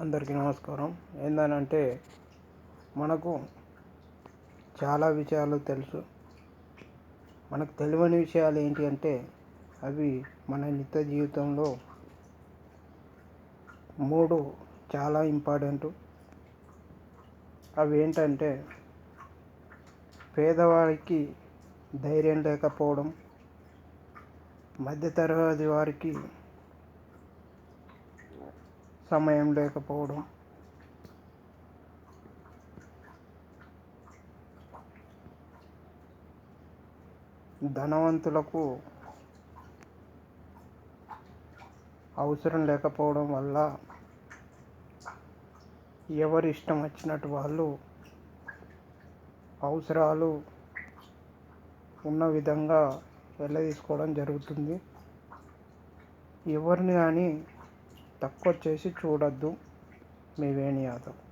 అందరికీ నమస్కారం. ఏందనంటే మనకు చాలా విషయాలు తెలుసు. మనకు తెలియని విషయాలు ఏంటి అంటే అవి మన నిత్య జీవితంలో మూడు చాలా ఇంపార్టెంట్. అవి ఏంటంటే పేదవారికి ధైర్యం లేకపోవడం మధ్యతరగతి వారికి సమయం లేకపోవడం. ధనవంతులకు అవసరం లేకపోవడం వల్ల ఎవరి ఇష్టం వచ్చినట్టు వాళ్ళు అవసరాలు ఉన్న విధంగా వెళ్ళదీసుకోవడం జరుగుతుంది. ఎవరిని కానీ తక్కువ చేసి చూడొద్దు. మీ వేణి యాదవ్.